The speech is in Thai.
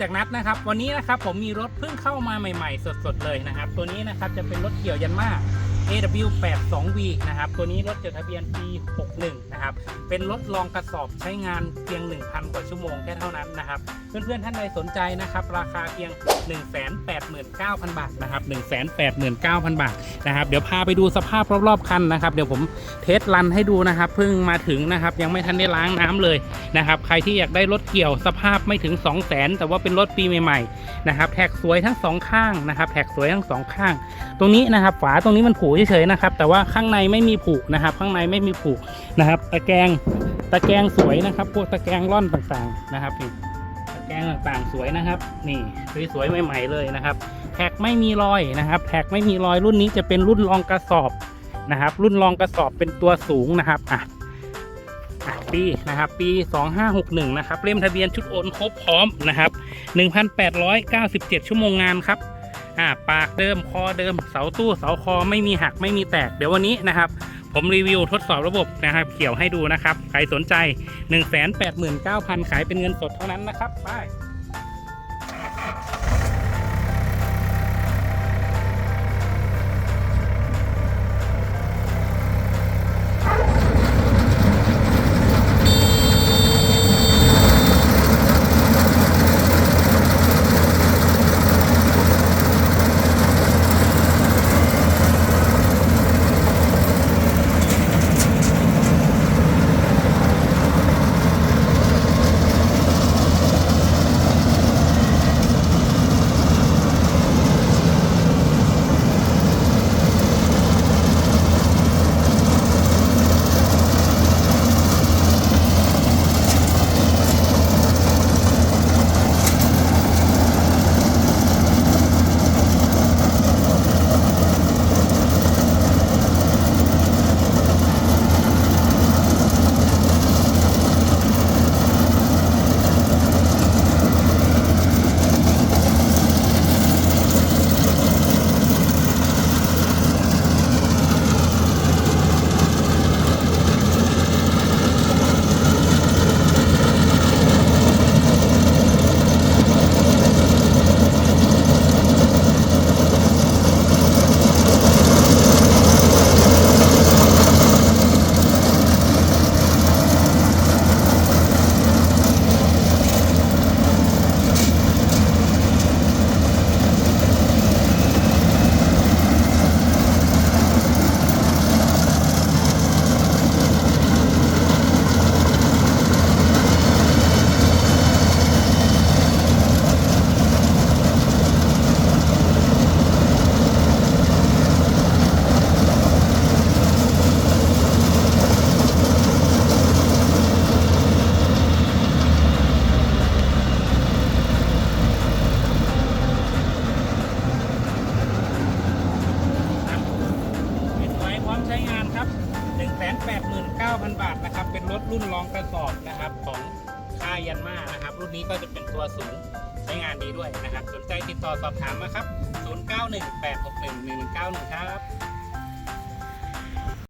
จากนัดนะครับ วันนี้นะครับผมมีรถเพิ่งเข้ามาใหม่ ๆ สดๆเลยนะครับ ตัวนี้นะครับจะเป็นรถเกี่ยวยันมา AW82V นะครับ ตัวนี้รถจดทะเบียนปี 61 นะครับ เป็นรถรองกระสอบใช้งานเพียง 1,000 กว่าชั่วโมงแค่เท่านั้นนะครับ เพื่อนๆ ท่านใดสนใจนะครับ ราคาเพียง 189,000 บาทนะครับ 189,000 บาทนะครับ เดี๋ยวพาไปดูสภาพรอบๆ คันนะครับ เดี๋ยวผมเทสรันให้ดูนะครับ เพิ่งมาถึงนะครับ ยังไม่ทันได้ล้างน้ำเลยนะครับ ใครที่อยากได้รถเกี่ยวสภาพไม่ถึง 200,000 แต่ว่าเป็นรถปีใหม่ๆ นะครับ แท็กสวยทั้งสองข้างนะครับ แท็กสวยทั้งสองข้าง ตรงนี้นะครับ ฝาตรงนี้มันผุเฉยๆนะครับ แต่ว่าข้างในไม่มีผุนะครับ ข้างในไม่มีผุนะครับ ตะแกรงตะแกรงสวยนะครับ พวกตะแกรงร่อนต่างๆนะครับนี่ตะแกรงต่างๆสวยนะครับ นี่สวยๆใหม่ๆเลยนะครับ แท็กไม่มีรอยนะครับ แท็กไม่มีรอยรุ่นนี้จะเป็นรุ่นรองกระสอบนะครับ รุ่นรองกระสอบเป็นตัวสูงนะครับอะอะปีนะครับปี 2561 นะครับเล่มทะเบียนชุดโอนครบพร้อมนะครับ 1,897 ชั่วโมงงานครับ อ่าปากเดิมคอเดิม เสาตู้เสาคอไม่มีหักไม่มีแตก เดี๋ยววันนี้นะครับ ผมรีวิวทดสอบระบบนะครับ เขียวให้ดูนะครับ ใครสนใจ 189,000 ขายเป็นเงินสดเท่านั้นนะครับไป 189,000บาทนะครับ เป็นรถรุ่นรองกระสอบนะครับของค่ายยันมานะครับ รุ่นนี้ก็จะเป็นตัวสูงใช้งานดีด้วยนะครับ สนใจติดต่อสอบถามมาครับ 0918611191 ครับ